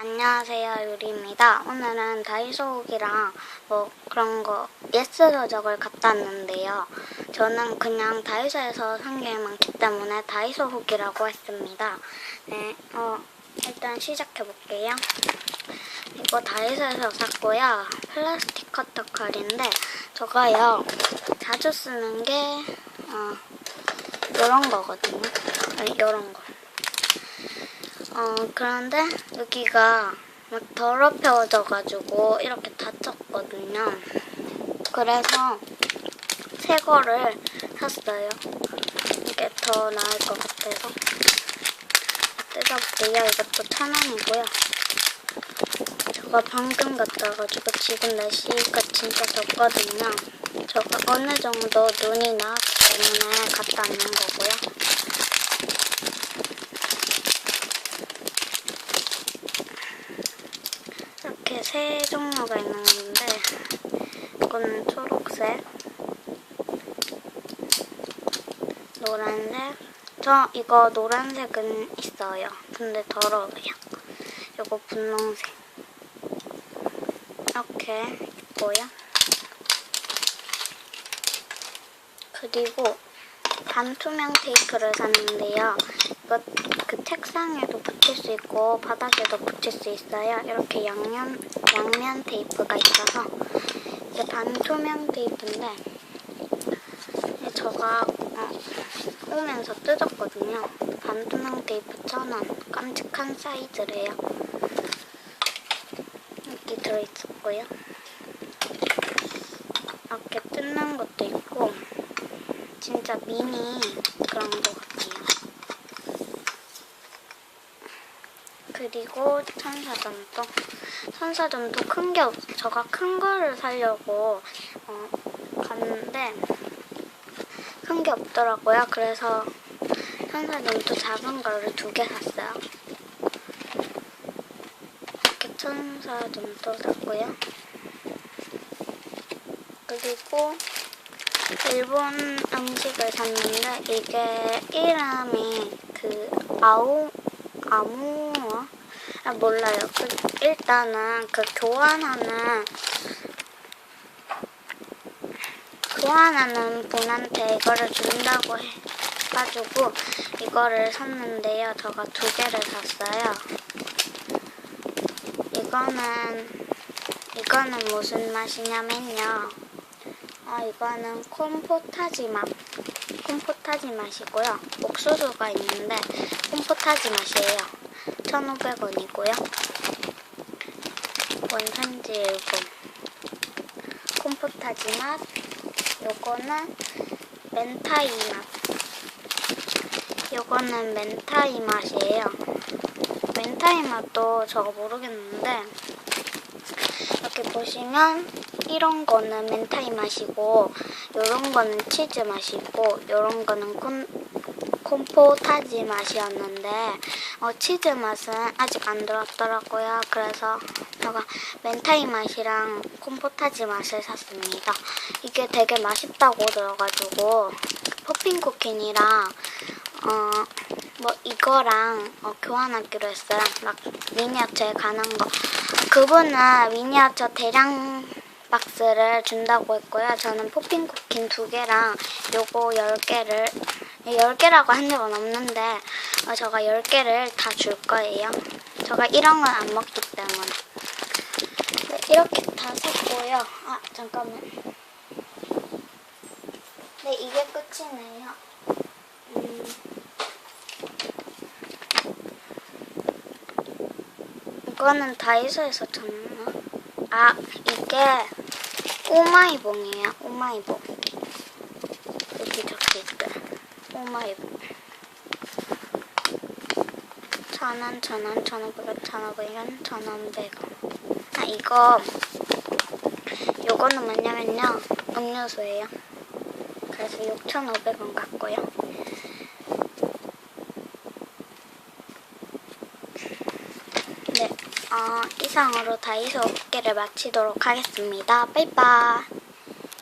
안녕하세요 유리입니다. 오늘은 다이소욱이랑 뭐 그런 거 예스 서적을 갖다 놨는데요. 저는 그냥 다이소에서 산 게 많기 때문에 다이소 후기라고 했습니다. 네, 어, 일단 시작해 볼게요. 이거 다이소에서 샀고요. 플라스틱 커터 칼인데 저가요 자주 쓰는 게 어, 이런 거거든요. 이런 거. 어, 그런데 여기가 막 더럽혀져가지고 이렇게 다쳤거든요. 그래서 새 거를 샀어요. 이게 더 나을 것 같아서. 뜯어볼게요. 이것도 천 원이고요. 저가 방금 갔다 와가지고 지금 날씨가 진짜 덥거든요. 저가 어느 정도 눈이 나왔기 때문에 갖다 놓는 거고요. 이렇게 세 종류가 있는 건데 이거는 초록색, 노란색. 저 이거 노란색은 있어요. 근데 더러워요. 이거 분홍색. 이렇게 있고요. 그리고 반투명 테이프를 샀는데요. 이거 그 책상에도 붙일 수 있고 바닥에도 붙일 수 있어요. 이렇게 양면 양면 테이프가 있어서 이게 반투명 테이프인데 저가 어, 오면서 뜯었거든요. 반투명 테이프 천 원. 깜찍한 사이즈래요. 이렇게 들어있었고요. 이렇게 뜯는 것도 있고 진짜 미니 그런 것 같아요. 그리고 천사점도 천사점도 큰 게 없. 저가 큰 거를 사려고 어, 갔는데 큰 게 없더라고요. 그래서 천사점도 작은 거를 두 개 샀어요. 이렇게 천사점도 샀고요. 그리고 일본 음식을 샀는데 이게 이름이 그 아오 아무어 아, 몰라요. 그 일단은 그 교환하는 교환하는 분한테 이거를 준다고 해가지고 이거를 샀는데요. 제가 두 개를 샀어요. 이거는 이거는 무슨 맛이냐면요. 아, 이거는 콤포타지 맛. 콤포타지 맛이고요. 옥수수가 있는데 콤포타지 맛이에요. 1,500원이고요. 원산지 일본. 콤포타지 맛. 요거는 멘타이 맛. 요거는 멘타이 맛이에요. 멘타이 맛도 저거 모르겠는데 이렇게 보시면 이런 거는 멘타이 맛이고 요런 거는 치즈 맛이고 요런 거는 콘, 콤포타지 맛이었는데 어, 치즈 맛은 아직 안 들었더라고요. 그래서 제가 멘타이 맛이랑 콤포타지 맛을 샀습니다. 이게 되게 맛있다고 들어가지고 퍼핀 쿠킨이랑 어, 뭐 이거랑 어, 교환하기로 했어요. 막 미니어처에 관한 거. 그분은 미니어처 대량 박스를 준다고 했고요. 저는 포핀 쿠킨 두 개랑 요거 열 개를 열 개라고 한 적은 없는데 어, 제가 열 개를 다 줄 거예요. 제가 이런 건 안 먹기 때문에 네, 이렇게 다 샀고요. 아 잠깐만. 네 이게 끝이네요. 음. 이거는 다이소에서 샀나? 아, 이게 오마이봉이에요. 오마이봉. 여기 적혀있대. 오마이봉. 천원, 천원, 천오백 원, 천오백 원, 천원백 원. 아, 이거, 요거는 뭐냐면요. 음료수예요. 그래서 6,500원 같고요. 네, 어, 이상으로 다이소 업계를 마치도록 하겠습니다. 빠이빠이.